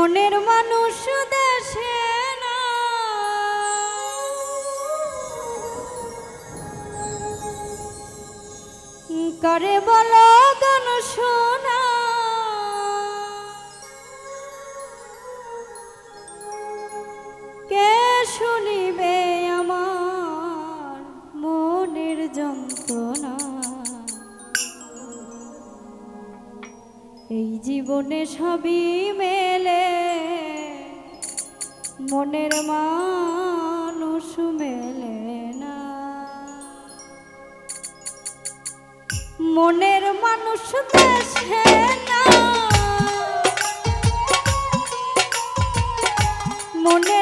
মনের মানুষ দেশে করে বলো গান শোনা। কে শুনিবে আমার মনের যন্ত্রণা? এই জীবনে সবই মে মনের মানুষ মেলে না। মনের মানুষ দেশে না। মনের